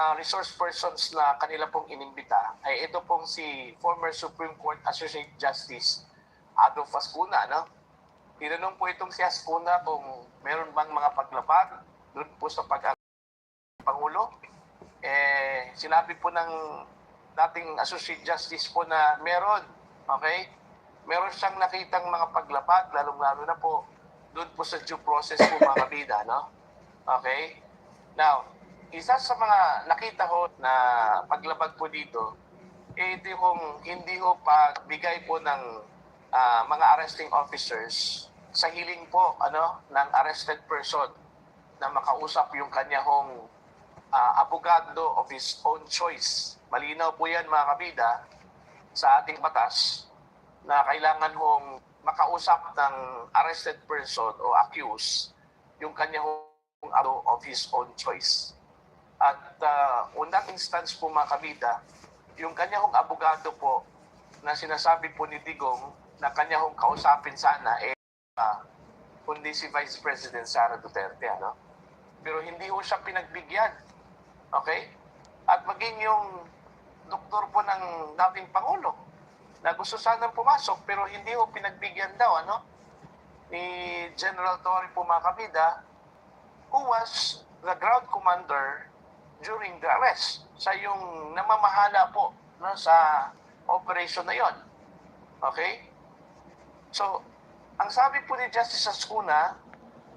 ah, resource persons na kanila pong inimbita ay ito pong si former Supreme Court Associate Justice Adolfo Ascuna, no? Tinanong po itong si Ascuna kung meron bang mga paglabag doon po sa pag Pangulo. Eh, sinabi po ng dating Associate Justice po na meron, okay? Meron siyang nakitang mga paglapag, lalong-lalo na po doon po sa due process po mga kabida, no? Okay? Now, isa sa mga nakita ko na paglabag po dito, eh, ito yung hindi ho pagbigay po ng ah, mga arresting officers sa hiling po ano ng arrested person na makausap yung kanya hong ah, abogado of his own choice. Malinaw po yan mga kabida sa ating batas na kailangan hong makausap ng arrested person o accused yung kanya hong of his own choice. At uh, that instance po mga kabida, yung kanya abogado po na sinasabi po ni Digong na kanya kausapin sana eh ah, kundi si Vice President Sara Duterte ano. Pero hindi ho siya pinagbigyan. Okay? At maging yung doktor po ng dating Pangulo na gusto sanang pumasok pero hindi ho pinagbigyan daw ano ni General Torre po mga kabida who was the ground commander during the arrest. Sa yung namamahala po no, sa operation na yon. Okay? So, ang sabi po ni Justice Ascuna,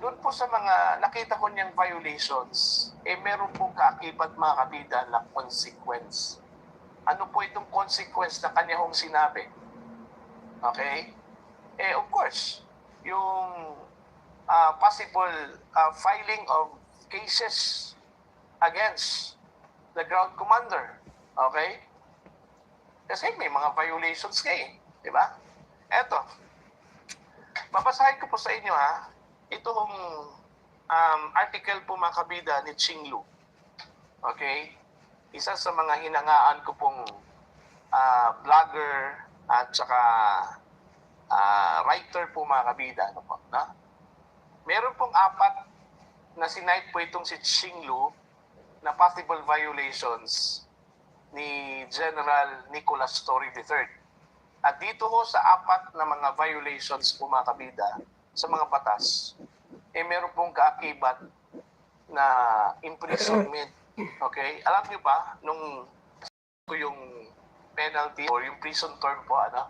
doon po sa mga nakita ko niyang violations, eh meron pong kaakibat mga kabida na consequence. Ano po itong consequence na kanya hong sinabi? Okay? Eh, of course, yung uh, possible uh, filing of cases against the ground commander. Okay? Kasi may mga violations ka eh. Di ba? Eto. Babasahin ko po sa inyo ha. Itong um, article po mga kabida ni Ching Lu. Okay? Isa sa mga hinangaan ko pong ah, vlogger at saka ah, writer po mga kabida. Ano po, na? Meron pong apat na sinight po itong si Ching Lu na possible violations ni General Nicolas Torre III. At dito ho sa apat na mga violations po mga kabida sa mga batas, eh meron pong kaakibat na imprisonment. Okay? Alam niyo ba, nung yung penalty or yung prison term po, ano,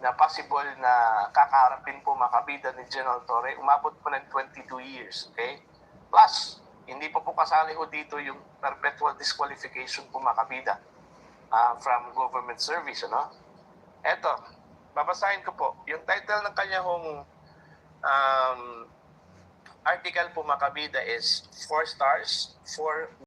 na possible na kakaharapin po mga kabida ni General Torre, umabot po ng 22 years. Okay? Plus, hindi pa po kasali ho dito yung perpetual disqualification po mga kabida ah, from government service. Ano? Eto, babasahin ko po. Yung title ng kanya hong um, article po mga kabida is 4 stars, 4